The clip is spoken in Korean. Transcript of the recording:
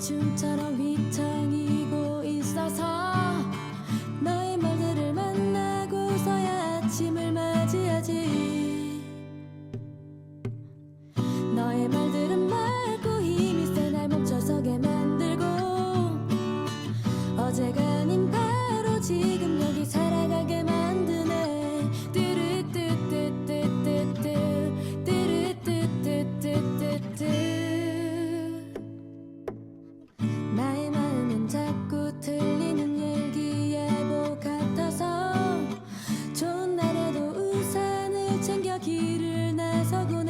춤처럼 챙겨 길을 나서곤